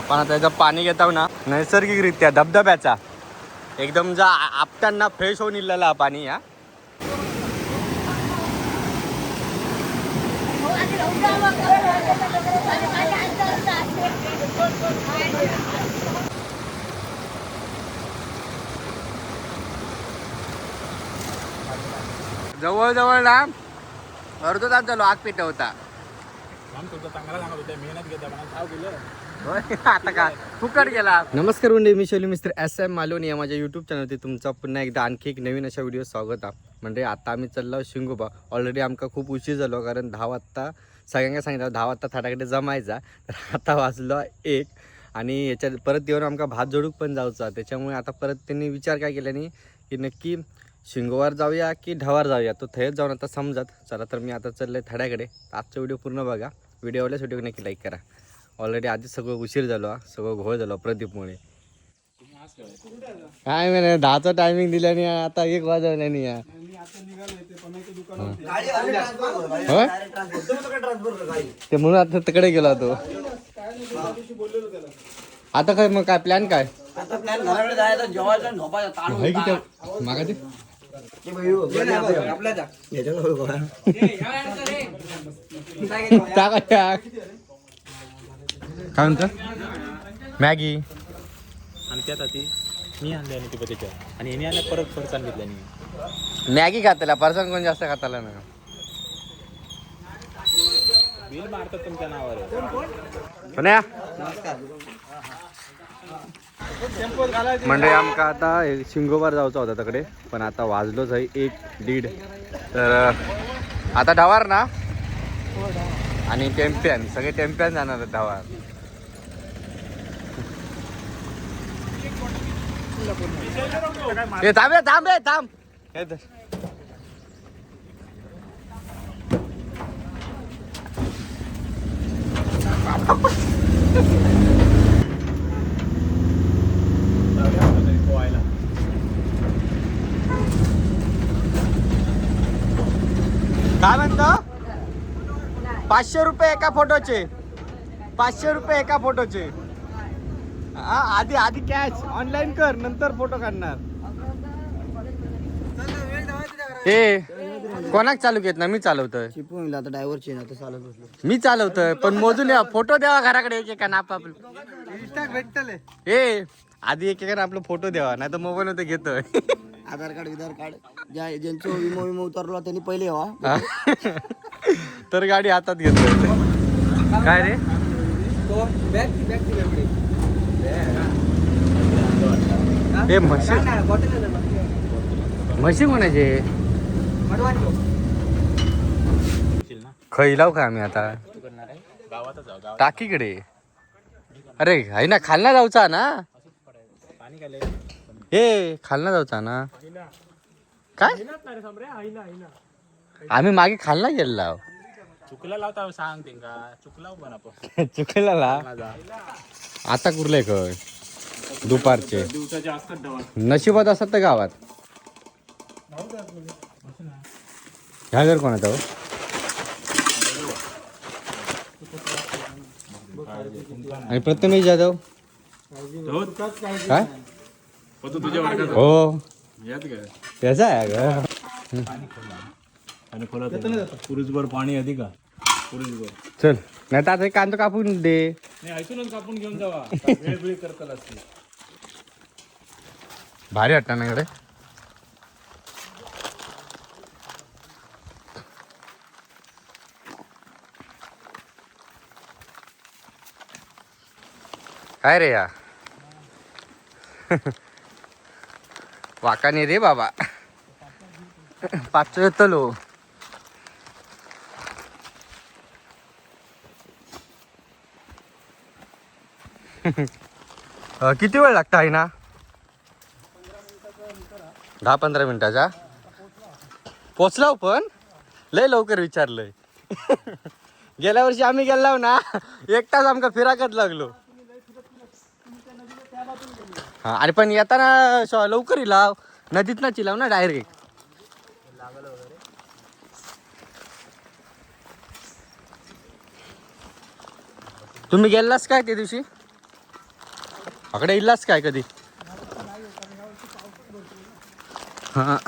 आपण आता याचं पाणी घेत आहो ना नैसर्गिकरित्या धबधब्याचा. एकदम जा आपट्यांना फ्रेश होऊन इलेला हा पाणी या जवळ जवळ ना अर्धा तास झालो आग पेटवता. होय, आता का? फुकट गेला. नमस्कार मंडळी मी शैली मिस्त्री एस एम मालवणी या माझ्या युट्यूब चॅनलवरती तुमचा पुन्हा एकदा आणखी एक नवीन अशा व्हिडिओ स्वागत आहे. म्हणजे आता आम्ही चाललो शिंगोबा. ऑलरेडी आमका खूप उशीर झालो कारण दहा वाजता सगळ्यांना सांगितलं दहा वाजता थाटाकडे जमायचा. तर आता वाजलो एक आणि याच्यात परत येऊन आमका भात जोडूक पण जाऊचा. त्याच्यामुळे आता परत त्यांनी विचार काय केल्याने की नक्की शिंगोवार जाऊया की ढवार जाऊया? तो थेट जाऊन आता समजत. चला तर मी आता चाललोय थड्याकडे आजचा व्हिडिओ पूर्ण बघा. व्हिडिओ आवडल्यास व्हिडिओ नक्की लाईक करा. ऑलरेडी आधीच सगळं उशीर झालो सगळं घोळ झालो प्रदीपमुळे. काय म्हणे दहाचा टायमिंग दिल्याने आता एक वाजवल्याने या होय? ते म्हणून आता तिकडे गेला तो. आता काय मग काय प्लॅन काय? आता प्लॅन घराकडे काय म्हणतं? मॅगी. आणि त्यात ती मी आणली आणि ती त्याच्या आणि हिने आणल्या परत परत सांगितलं नाही मॅगी खाताला पर्सन कोण जास्त खाताला ना? बिल मारतात तुमच्या नावावर. पण या म्हणजे आमका आता शिंगोबार जाऊचा होता तिकडे पण आता वाजलोच आहे एक दीड. तर आता ढवार ना? आणि टेम्पियन सगळे टेम्पियन जाणार आहेत ढवार. ए थांब रे, थांब रे थांब हे धर. काय म्हणतो पाचशे रुपये एका फोटोचे पाचशे रुपये एका फोटोचे हा आधी आधी कॅश ऑनलाईन कर नंतर फोटो काढणार. हे कोणाक चालू घेत ना मी चालवतोय. चिपळूणला आता ड्रायव्हरची ना आता चालत बसलो. मी चालवतोय पण मोजून या. फोटो द्यावा घराकडे एक एका नाप आपलं ए आधी एक एका आपलं फोटो द्यावा नाही तर मोबाईल मध्ये घेतोय. आधार कार्ड विधार कार्ड. ज्या ज्यांचं विमो विमो उतरलो त्यांनी पहिले व्हा हा? तर गाडी हातात घेतोय. काय रे? हे म्हशी. म्हशी कोणाचे खैलाव का आम्ही आता? टाकीकडे अरे आहे ना खालना जाऊचा ना? हे खालना जाऊचा ना. काय? आम्ही मागे खालना गेलो चुकला लावता सांग चुकला चुकला. आता कुर्ले खय दुपारचे. दिवसाचे असतात डबल. नशिबात असतात तर गावात. ह्या घर कोणाचा हो? आणि प्रथमेश जाधव? काय? तुझ्या वर्गात हो यात काय त्याचा आहे. ग आणि खोला पुरुषभर पाणी अधिक का? पुरुषभर. चल. नाही तर आता एक कांदा कापून दे. नाही ऐकूनच कापून घेऊन जावा. वेळ वेळ करताल असते भारी वाटतं ना इकडे? काय रे या? वाकाने रे बाबा. पाचशे येतलो किती वेळ लागता आहे ना दहा पंधरा मिनिटाचा. पोचलाव पण. लय लवकर विचारलंय. गेल्या वर्षी आम्ही गेलो ना एक तास आमका फिराकच लागलो. हा आणि पण येताना श- लवकर इलाव नदीत ना चिलाव ना डायरेक्ट. तुम्ही गेलास काय त्या दिवशी? आकडे इलास काय कधी? हा.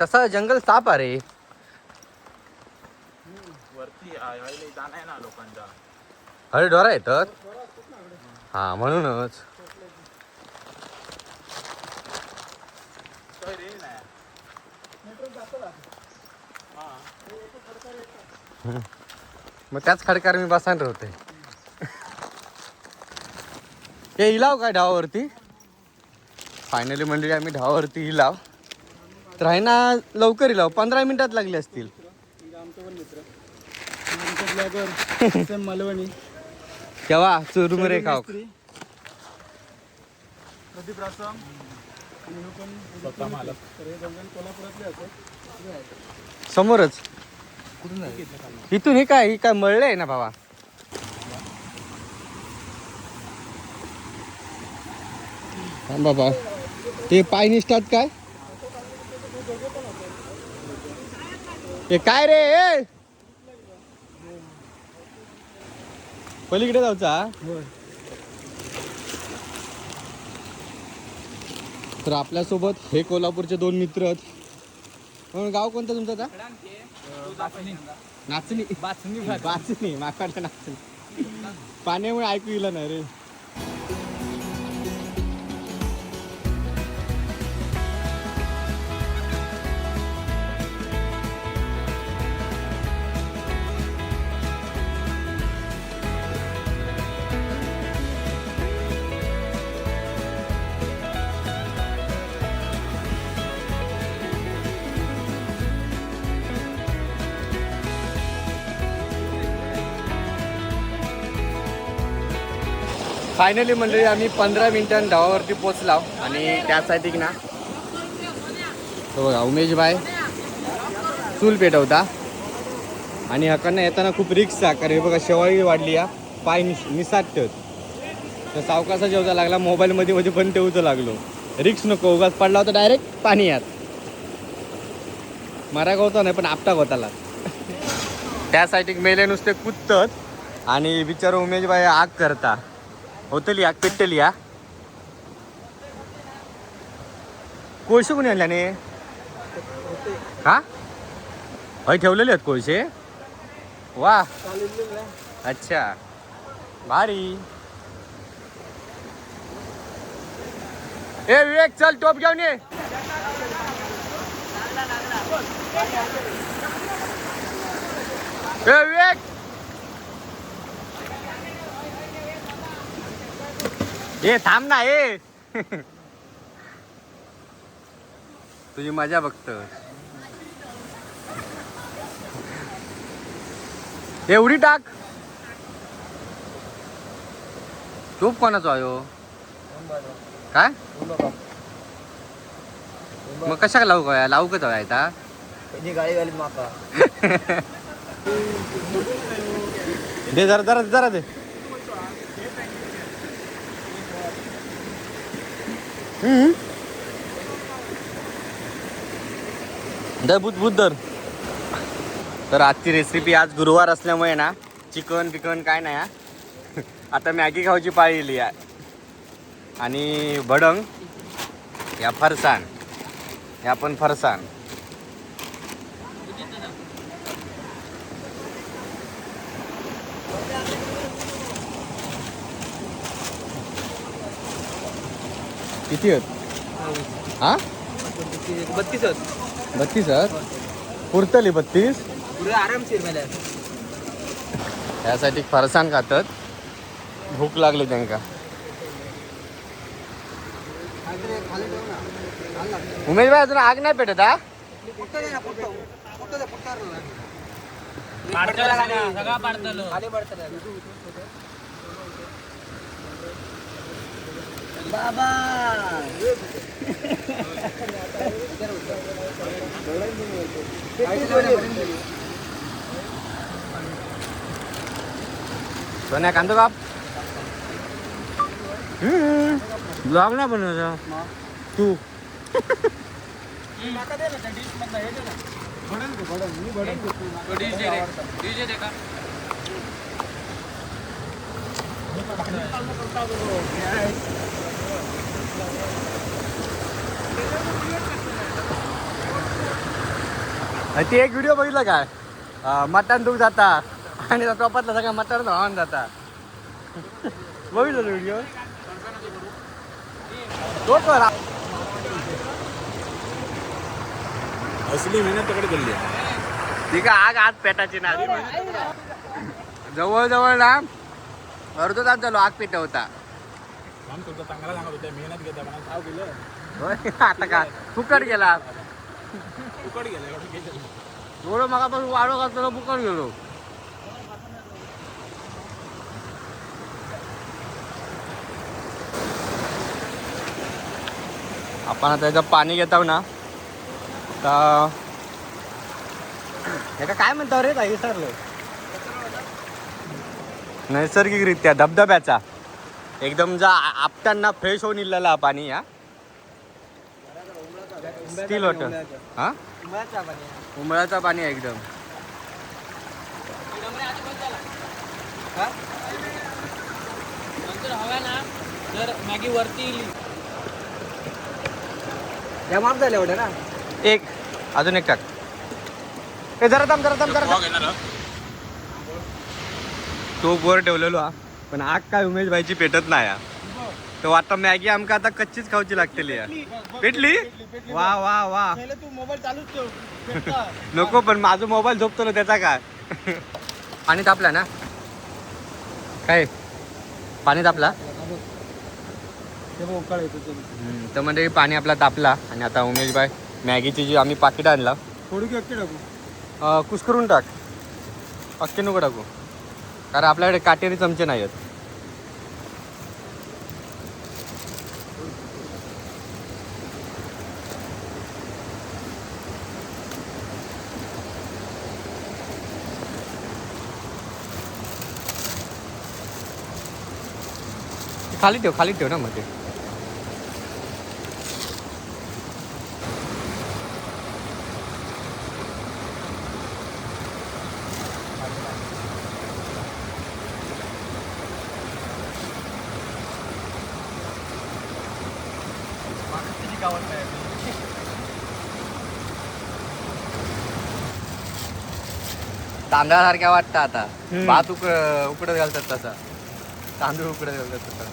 तसा जंगल साप अरे वरती जाणं आहे ना लोकांचा. अरे डोरा येतात हा म्हणूनच. मग त्याच खडकार मी बसान होते. हे इलाव काय ढावावरती? फायनली मंडळी आम्ही धावावरती लाव तर आहे ना लवकर इलाव. पंधरा मिनिटात लागले असतील. मालवणी केव्हा? चुरमुरे खाव प्रदीप रासम समोरच. इथून हे काय? हे काय मळले आहे ना भावा? बाबा. ते पाय निष्ठात काय? हे काय रे? पलीकडे जाऊचा तर आपल्यासोबत हे कोल्हापूरचे दोन मित्र आहेत. म्हणून गाव कोणतं तुमचं आता? नाचणी. बाचणी बाचणी माकाडच्या नाचणी. पाण्यामुळे ऐकू येईल नाही रे. फायनली म्हणजे आम्ही पंधरा मिनिटांनी धावावरती पोचलाव आणि त्यासाठी ना तो बघा उमेश भाई चूल पेटवता. आणि हकांना येताना खूप रिक्स कारण हे बघा शेवाळी वाढली या पाय निस निसाटत तर सावकासा जेवता लागला मोबाईलमध्ये म्हणजे पण ठेवतो लागलो. रिक्स नको उगाच पडला होता डायरेक्ट पाणी यात मराग होता नाही पण आपटा होताला त्यासाठी मेले नुसते कुदतत आणि बिचार उमेश भाई आग करता. होतली आग पेटली या कोळसे कोणी आणल्याने हा? हय ठेवलेले आहेत कोळसे वा. अच्छा. भारी. ए विवेक चल टोप घेऊन ये. ए विवेक. ए थांब ना ए. तुझी मजा बघतो. एवढी टाक. तूप कोणाचा आहे हो? काय? मग कशा लावू काय लावू का जाऊ आता? गाडी माका. दे जरा जरा जरा दे हम्म. दे बुध बुध दर. तर आजची रेसिपी आज गुरुवार असल्यामुळे ना चिकन बिकन काय नाही हा. आता मॅगी खाऊची पाळी येली आहे. आणि भडंग या फरसाण. या पण फरसाण. किती आहेत? हा? बत्तीस बत्तीस आहेत? पुरतली बत्तीस? आरामशीर मला त्यासाठी फरसाण खातात. भूक लागली त्यांका. उमेश भाई अजून आग नाही पेटत हा? बाबा. सोन्या कांदा बाप ब्लॉग ना बनवायचा तू. आणि ते एक व्हिडिओ बघितला काय? मटण दूध जाता. आणि टोपातला सगळं मटण धावून जाता. बघितलं व्हिडिओ तो कर असली मेहनत तकडे केली. ठीक आहे आग आग पेटाची ना. जवळ जवळ ना अर्धो तास झालो आग पेटवता. काम तुमचा चांगला सांगत होता मेहनत घेता पण नाव गेलं. होय, आता का? फुकट गेला. उकड गेलं एवढं मगापासून वाढव घातलं फुकट गेलो. आपण आता याचं पाणी घेतो ना. तर याका काय म्हणतो रे काही विसरलो नैसर्गिकरित्या धबधब्याचा. एकदम जा आपटांना फ्रेश होऊन इलेला हा पाणी या स्टील वॉटर हा? उमळाचा पाणी आहे एकदम. तर मॅगी वरती माफ झाले एवढे ना? एक अजून एक टाक. ए जरा थांब जरा थांब जरा थांब. घेणार तो वर ठेवलेलो हा. पण आग काय उमेश भाईची पेटत नाही हा तो आता मॅगी आमका आता कच्चीच खाऊची लागतेली पेटली वा वा वा. तू मोबाईल चालूच ठेव. नको पण माझा मोबाईल झोपतो ना त्याचा काय? पाणी तापला ना? काय? पाणी तापला? उकाळ येतो हम्म, तर म्हणजे पाणी आपला तापला आणि आता उमेश भाई मॅगीची जी आम्ही पाकिट आणला. थोडी की टाकू. अं, कुस्करून टाक. अख्खे नको टाकू. कारण आपल्याकडे काटेरी चमचे नाही आहेत. खाली ठेव खाली ठेव ना मग ते. तांदळासारख्या वाटतं आता. हम्म. भात उक उकडत घालतात तसा. तांदूळ उकडत घालतात तसा.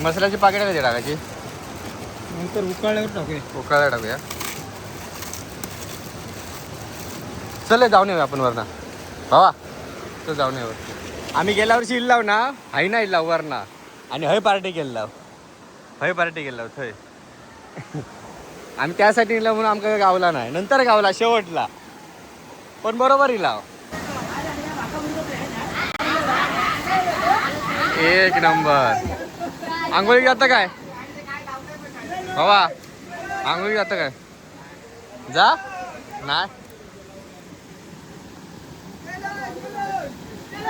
मसाल्याची पाकिट कधी टाकायची? नंतर उकाळल्यावर टाकूया. उकळायला टाकूया. चल हे जाऊन येऊया आपण वरना. भावा चल जाऊन येऊ आम्ही गेल्या वर्षी इल्लाव ना हाय ना इल्लाव वरना. आणि हय पार्टी केल्लाव हय पार्टी केल्लाव थंय. आम्ही त्यासाठी इला म्हणून आमका गावला नाही. नंतर गावला शेवटला. पण बरोबर इला. एक नंबर. आंघोळी जातं काय? बाबा आंघोळी जातं काय? जा. नाही.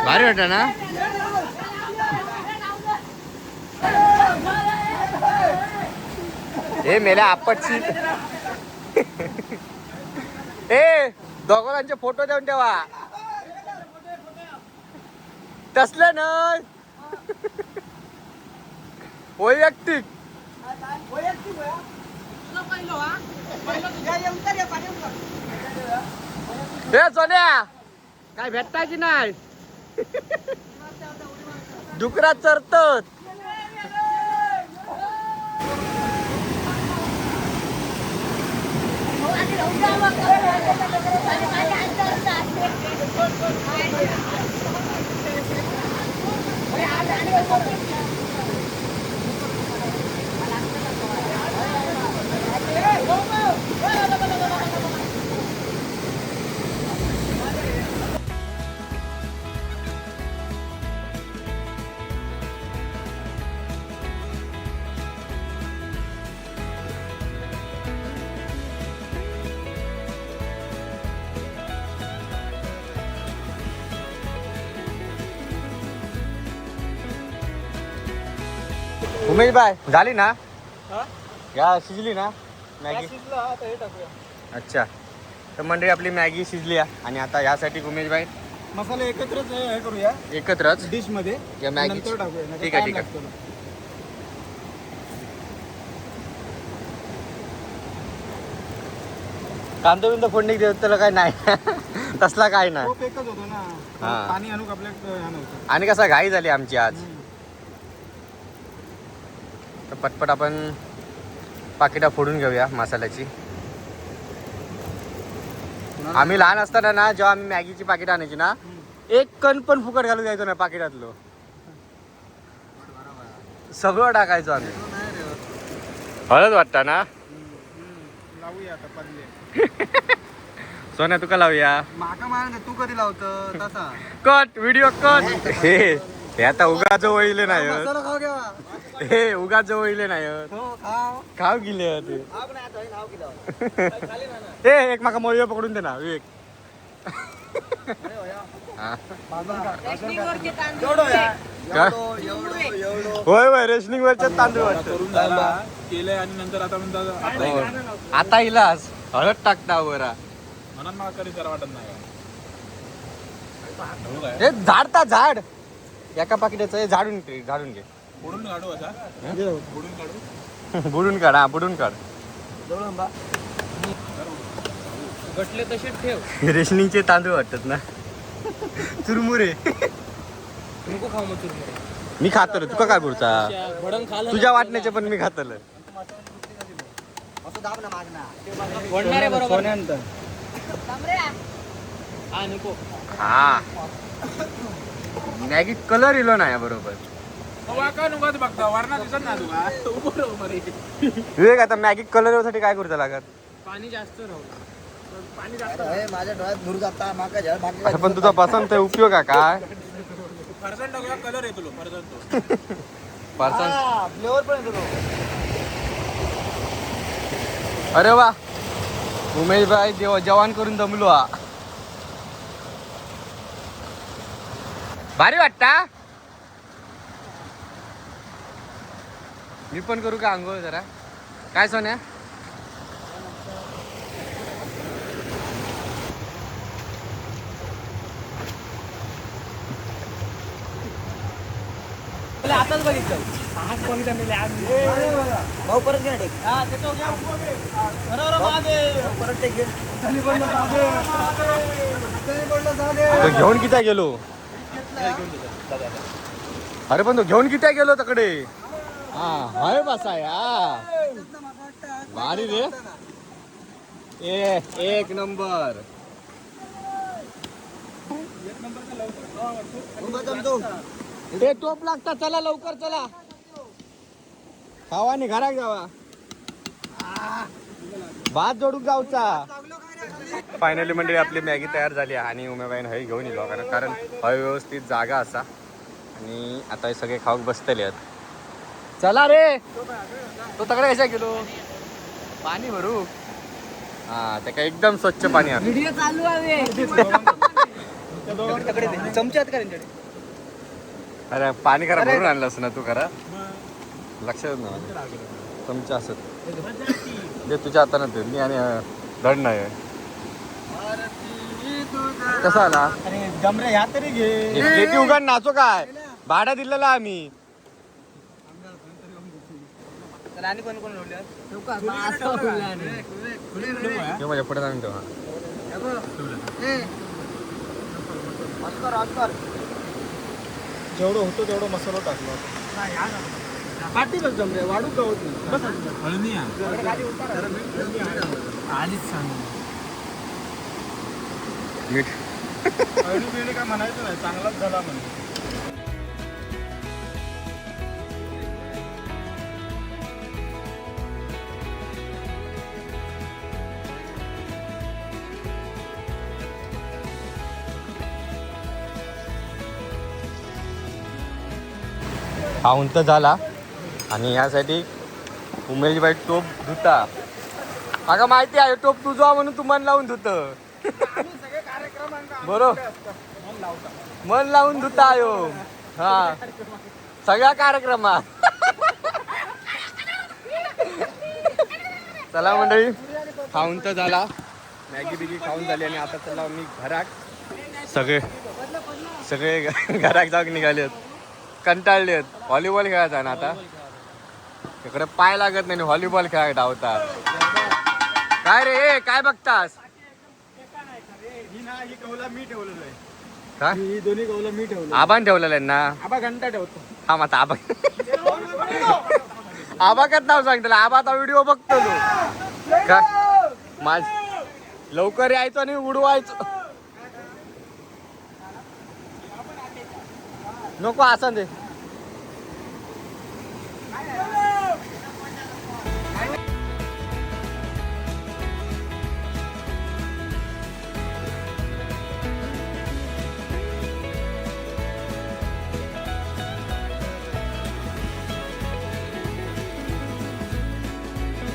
भारी वाटत ना? ए मेल्या आपटची ए दोघांचे फोटो देऊन ठेवा. तसले नाही. वैयक्तिक. हे सोन्या. काय भेटता की नाही? डुकरात चरतत. 哎，我们家那边。उमेश बाय झाली ना? या शिजली ना? मॅगी? अच्छा. तर मंडळी आपली मॅगी शिजली आहे. आणि आता यासाठी उमेश भाई मसाले एकत्रच हे करूया. एकत्रच डिशमध्ये या मॅगी ठीक आहे ठीक आहे. कांदा बिंदा फोडणी देत त्याला काय नाही. तसला काय नाही. आणि कसा घाई झाली आमची आज. तर पटपट आपण पाकिटा फोडून घेऊया मसाल्याची. आम्ही लहान असताना ना जेव्हा आम्ही मॅगीची पाकिट आणायची ना एक कण पण फुकट घालून द्यायचो ना पाकिटातलं. सगळं टाकायचो आम्ही. हळद वाटता ना? लावूया आता पडले सोन्या तुका लावूया. माका मार तू कधी लावतं? तसा. Cut video cut. हे हे आता उगा जवळले नाही हे उगा जवळले नाही हो खाव. खाव गेले ते हे नाव केलं ए एक माका मोळीवर पकडून दे ना विवेक. हा. होय होय रेशनिंग वरच्या तांदूळ केलंय आणि नंतर आता म्हणतात आता हो. इलास हळद टाकता वरा. म्हणून मला कधी जरा वाटत नाही. हो झाडता झाड. एका पाकिटाचं हे झाडून घे झाडून घे. काढू आता. काढू. बुडून काढ हा बुडून काढ. घटले तसे ठेव. रेशनिंगचे तांदूळ वाटतात ना. चुरमुरे. नको खाऊ मग चुरमुरे. मी खातलो तुका काय खाल तुझ्या वाटण्याचे पण मी खातलं. असं दाब ना माग ना. वडणारे बरोबर सोन्यानंतर. हा नको. हा. मॅगी कलर इलो नाही बरोबर का नुकाच बघता वरणा दिसत ना तुका उभं राहू बरे. विवेक आता मॅगी कलरसाठी काय करूचा लागत? पाणी जास्त राहू पाणी जास्त हे माझ्या डोळ्यात धूर जाता माका झळ बाकी आता पण तुझा पसंत आहे उपयोग आहे काय टाकूया कलर येतो फरसाण तो. परसन फ्लेवर पण येतो तो. अरे वा. उमेश भाई देव जवान करून दमलो हा. भारी वाटता मी पण करू का आंघोळ जरा? काय सोन्या? आताच बघितलं. भाऊ परत टेक. भाऊ परत टेक घे. तो घेऊन किती गेलो? अरे पण तो घेऊन किती गेलो तकडे? हा हाय बसा या भारी रे. ए एक नंबर. ते टोप लागता चला लवकर चला. खावा आणि घरात जावा. भात जोडून जाऊचा फायनली म्हणजे आपली मॅगी तयार झाली आहे आणि उमेबाईन हय घेऊन येलो कारण कारण हय व्यवस्थित जागा असा. आणि आता हे सगळे खाऊक बसतले आहेत. चला रे. तो तकडे कशा गेलो? पाणी भरू. हा त्या काय एकदम स्वच्छ पाणी आहे. व्हिडिओ चालू आहे. तकडे दे. चमचे आहेत का त्यांच्याकडे? अरे पाणी करा भरून आणलंस ना तू करा लक्षात ना चमचा असत. जे तुझ्या हाताने दे. मी आणि धड नाही. कसा आला? अरे जमरे ह्या तरी घे. उघड नाचो काय? भाडा दिलेला आम्ही. त्याला आणि कोण कोण? ते माझ्या पुढे जाऊन ठेवा. जेवढं होतं तेवढं मसाला टाकला पाटीलच जमरे वाढू का होत नाही? आधीच सांग. मीठ. काय म्हणायचं नाही. चांगलाच झाला म्हणजे हा उंच झाला. आणि यासाठी उमेशबाई टोप धुता. अगं माहिती आहे टोप तुझा म्हणून तू मन लावून धुत. बरोबर. मन लावून धुता आयो हा. सगळ्या कार्यक्रमात. चला मंडळी खाऊन तर झाला. मॅगी बिगी खाऊन झाली आणि आता चला मी घरात. सगळे सगळे घ- घरात जाऊन कंटाळलेत व्हॉलीबॉल खेळायचा ना आता? इकडे पाय लागत नाही व्हॉलीबॉल खेळायला धावतात. काय रे ए, काय बघतास? काय? ही दोन्ही कौला मी ठेवलं आबान ठेवलेलं आहे ना? आबा घंटा ठेवतो हा माझा आबा आबा कसं नाव आबा आता व्हिडिओ बघतो तू. का माझ लवकर यायचो आणि उडवायचो. नको असं दे.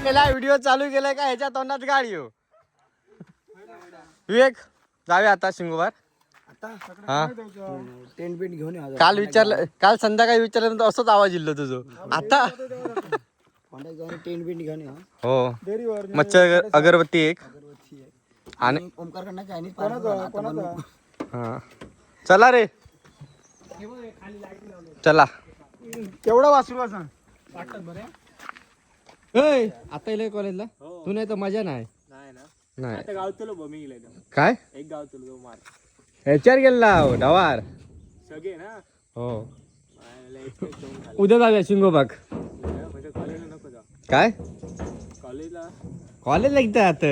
केला व्हिडिओ चालू केलाय का? ह्याच्या तोंडात गाडी हो. विवेक जाऊया आता शिंगोबार. हा? टेंट बिंट घेऊन ये काल विचारलं काल संध्याकाळी विचारल्यानंतर असंच आवाज इल्लो तुझं. आता कॉन्टॅक्ट जाऊन टेंट बिंट घेऊन या हो. मच्छर अगर- अगरबत्ती एक. आणि चायनीज पार्सल हा. चला रे. चला. केवढा वासरू सांग ए, आता येईल कॉलेजला तू नाही तर मजा नाही. नाही ना. नाही. आता गावतलो बघ मी गेले काय? एक गावतलो मार. ह्याच्यावर गेला डवार सगळे ना? हो. मला. उद्या जाऊया शिंगोबाग म्हणजे कॉलेजला नको जा काय? कॉलेजला कॉलेजला एकदा आता.